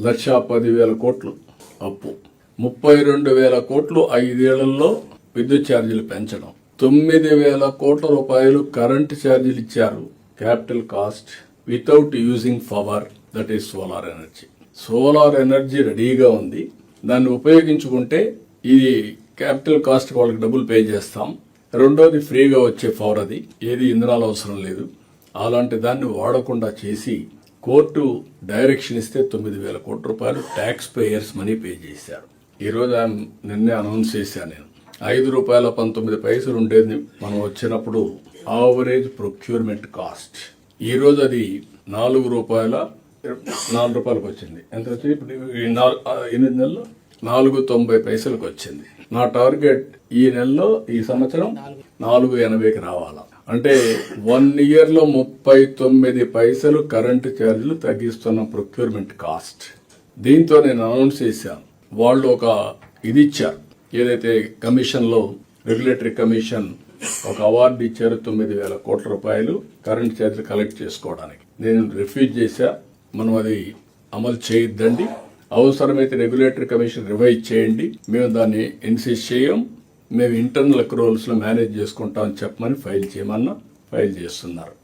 లక్ష పదివేల కోట్లు అప్పు. ముప్పై రెండు వేల కోట్లు ఐదేళ్ళలో విద్యుత్ ఛార్జీలు పెంచడం. తొమ్మిది వేల కోట్ల రూపాయలు కరెంటు ఛార్జీలు ఇచ్చారు. Capital cost without using power that is solar energy. Solar energy రెడీగా ఉంది. దాన్ని ఉపయోగించుకుంటే ఇది క్యాపిటల్ కాస్ట్ వాళ్ళకి డబ్బులు పే చేస్తాం. రెండోది ఫ్రీగా వచ్చే పవర్ అది. ఏది ఇంధనాలు అవసరం లేదు. అలాంటి దాన్ని వాడకుండా చేసి కోర్టు డైరెక్షన్ ఇస్తే తొమ్మిది వేల కోట్ల రూపాయలు. ట్యాక్స్ పేయర్స్ మనీ పే చేశారు. ఈ రోజు ఆయన నిన్నే అనౌన్స్ చేశాను నేను. ఐదు రూపాయల పంతొమ్మిది పైసలు ఉండేది మనం వచ్చినప్పుడు ఆవరేజ్ ప్రొక్యూర్మెంట్ కాస్ట్ ఈ రోజు అది నాలుగు రూపాయల నాలుగు రూపాయలకు వచ్చింది. ఎంత వచ్చింది? ఇప్పుడు ఎనిమిది నెలలు నాలుగు తొంభై పైసలకు వచ్చింది. నా టార్గెట్ ఈ నెలలో ఈ సంవత్సరం నాలుగు ఎనభైకి రావాలా? అంటే వన్ ఇయర్లో ముప్పై తొమ్మిది పైసలు కరెంటు ఛార్జీలు తగ్గిస్తున్న ప్రొక్యూర్మెంట్ కాస్ట్ దీంతో నేను అనౌన్స్ చేశాను. వాళ్ళు ఒక ఇది ఇచ్చారు. ఏదైతే కమిషన్లో రెగ్యులేటరీ కమిషన్ ఒక అవార్డు ఇచ్చారు తొమ్మిది వేల కోట్ల రూపాయలు కరెంట్ ఛార్జీలు కలెక్ట్ చేసుకోవడానికి. నేను రిఫ్యూజ్ చేశా. మనం అది అమలు చేయొద్దండి. అవసరమైతే రెగ్యులేటరీ కమిషన్ రివైజ్ చేయండి. మేము దాన్ని ఇన్సిస్ట్ చేయం. మేము ఇంటర్నల్ అక్రోల్స్లో మేనేజ్ చేసుకుంటామని చెప్పమని ఫైల్ చేయమన్నా ఫైల్ చేస్తున్నారు.